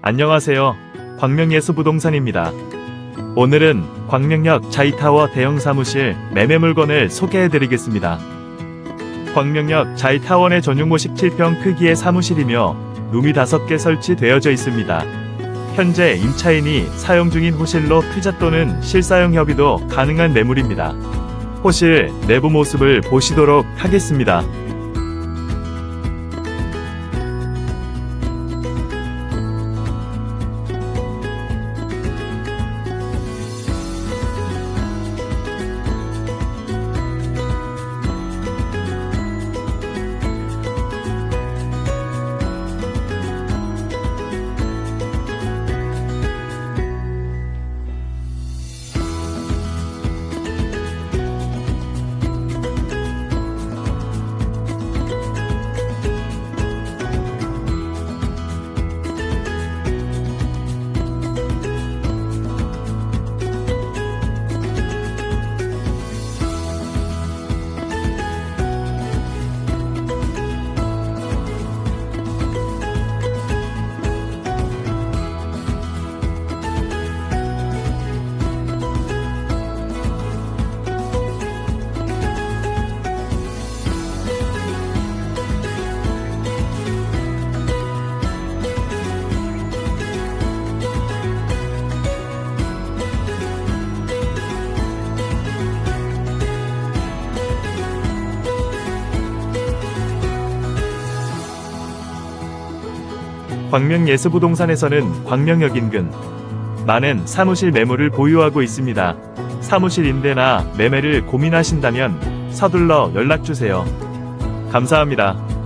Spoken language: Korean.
안녕하세요. 광명예수부동산입니다. 오늘은 광명역 자이타워 대형 사무실 매매 물건을 소개해 드리겠습니다. 광명역 자이타워 내 전용 57평 크기의 사무실이며 룸이 5개 설치되어져 있습니다. 현재 임차인이 사용 중인 호실로 투자 또는 실사용 협의도 가능한 매물입니다. 호실 내부 모습을 보시도록 하겠습니다. 광명예수부동산에서는 광명역 인근 많은 사무실 매물을 보유하고 있습니다. 사무실 임대나 매매를 고민하신다면 서둘러 연락주세요. 감사합니다.